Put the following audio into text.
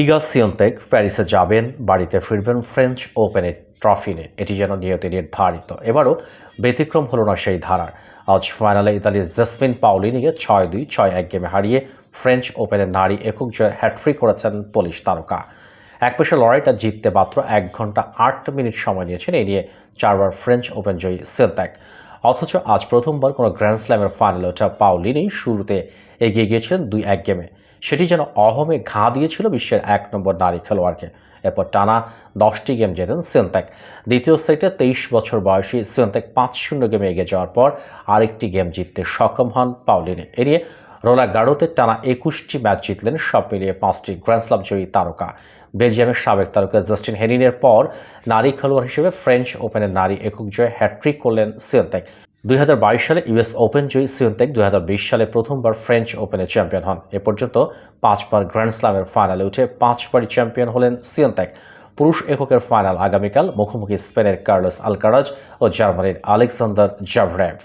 ইগা সিয়ন্তেক প্যারিসে যাবেন, বাড়িতে ফিরবেন, ফ্রেঞ্চ ওপেনের ট্রফি নিয়ে। এটি যেন নিয়তি নির্ধারিত। এবারও ব্যতিক্রম হলো না সেই ধারার। আজ ফাইনালে ইতালির জেসমিন পাউলিনিকে ছয় দুই, ছয় এক গেমে হারিয়ে ফ্রেঞ্চ ওপেনের নারী একক জয়ের হ্যাট্রিক করেছেন পুলিশ তারকা। এক পেশা লড়াইটা জিততে মাত্র এক ঘণ্টা আট মিনিট সময় নিয়েছেন। এই নিয়ে চারবার ফ্রেঞ্চ ওপেন জয়ী সিয়ন্তেক। অথচ আজ প্রথমবার কোনো গ্র্যান্ড স্ল্যামের ফাইনালে ওঠা পাউলিনি শুরুতে এগিয়ে গিয়েছিলেন দুই এক গেমে। সেটি যেন অহমে ঘা দিয়েছিল বিশ্বের এক নম্বর নারী খেলোয়াড়কে। এরপর টানা দশটি গেম জেতেন সিয়ন্তেক দ্বিতীয় সেটে তেইশ বছর বয়সী সিয়ন্তেক পাঁচ শূন্য গেমে এগিয়ে যাওয়ার পর আরেকটি গেম জিততে সক্ষম হন পাউলিনি এ নিয়ে রোলা গারোতে টানা একুশটি ম্যাচ জিতলেন, সব মিলিয়ে পাঁচটি গ্র্যান্ডস্লাম জয়ী তারকা। বেলজিয়ামের সাবেক তারকা জাস্টিন হেরিনের পর নারী খেলোয়াড় হিসেবে ফ্রেঞ্চ ওপেনের নারী একক জয়ে হ্যাট্রিক করলেন সিয়ন্তেক দুই হাজার বাইশ সালে ইউএস ওপেন জয়ী সিয়ন্তেক দুই হাজার বিশ সালে প্রথমবার ফ্রেঞ্চ ওপেনে চ্যাম্পিয়ন হন। এ পর্যন্ত পাঁচবার গ্র্যান্ড স্লামের ফাইনালে উঠে পাঁচবারই চ্যাম্পিয়ন হলেন সিয়ন্তেক পুরুষ এককের ফাইনাল আগামীকাল মুখোমুখি স্পেনের কার্লোস আলকারাজ ও জার্মানির আলেকজান্ডার জাভরেভ।